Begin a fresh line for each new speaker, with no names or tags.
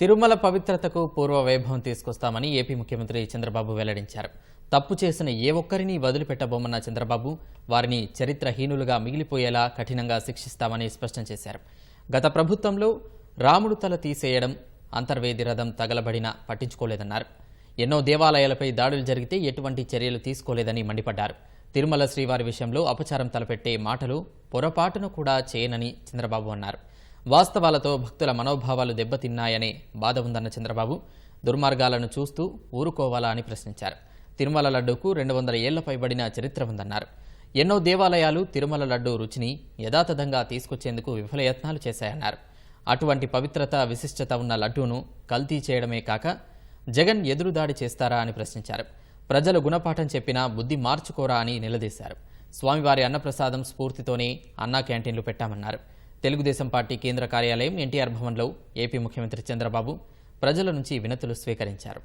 తిరుమల పవిత్రతకు పూర్వ వైభవం తీసుకొస్తామని ఏపీ ముఖ్యమంత్రి చంద్రబాబు వెల్లడించారు. తప్పు చేసిన ఏ ఒక్కరిని వదిలిపెట్టబోమన్న చంద్రబాబు వారిని చరిత్రహీనులుగా మిగిలిపోయేలా కఠినంగా శిక్షిస్తామని స్పష్టం చేశారు. గత ప్రభుత్వంలో రాముడు తల తీసేయడం అంతర్వేది రథం తగలబడినా పట్టించుకోలేదన్నారు. ఎన్నో దేవాలయాలపై దాడులు జరిగితే ఎటువంటి చర్యలు తీసుకోలేదని మండిపడ్డారు. తిరుమల శ్రీవారి విషయంలో అపచారం తలపెట్టే మాటలు పొరపాటును కూడా చేయనని చంద్రబాబు అన్నారు. వాస్తవాలతో భక్తుల మనోభావాలు దెబ్బతిన్నాయనే బాధ ఉందన్న చంద్రబాబు దుర్మార్గాలను చూస్తూ ఊరుకోవాలా అని ప్రశ్నించారు. తిరుమల లడ్డూకు రెండు వందల ఏళ్ళ పైబడిన చరిత్ర ఉందన్నారు. ఎన్నో దేవాలయాలు తిరుమల లడ్డూ రుచిని యథాతథంగా తీసుకొచ్చేందుకు విఫలయత్నాలు చేశాయన్నారు. అటువంటి పవిత్రత విశిష్టత ఉన్న లడ్డూను కల్తీ చేయడమే కాక జగన్ ఎదురుదాడి చేస్తారా అని ప్రశ్నించారు. ప్రజలు గుణపాఠం చెప్పినా బుద్ధి మార్చుకోరా అని నిలదీశారు. స్వామివారి అన్నప్రసాదం స్ఫూర్తితోనే అన్నా క్యాంటీన్లు పెట్టామన్నారు. తెలుగుదేశం పార్టీ కేంద్ర కార్యాలయం ఎన్టీఆర్ భవన్లో ఏపీ ముఖ్యమంత్రి చంద్రబాబు ప్రజల నుంచి వినతులు స్వీకరించారు.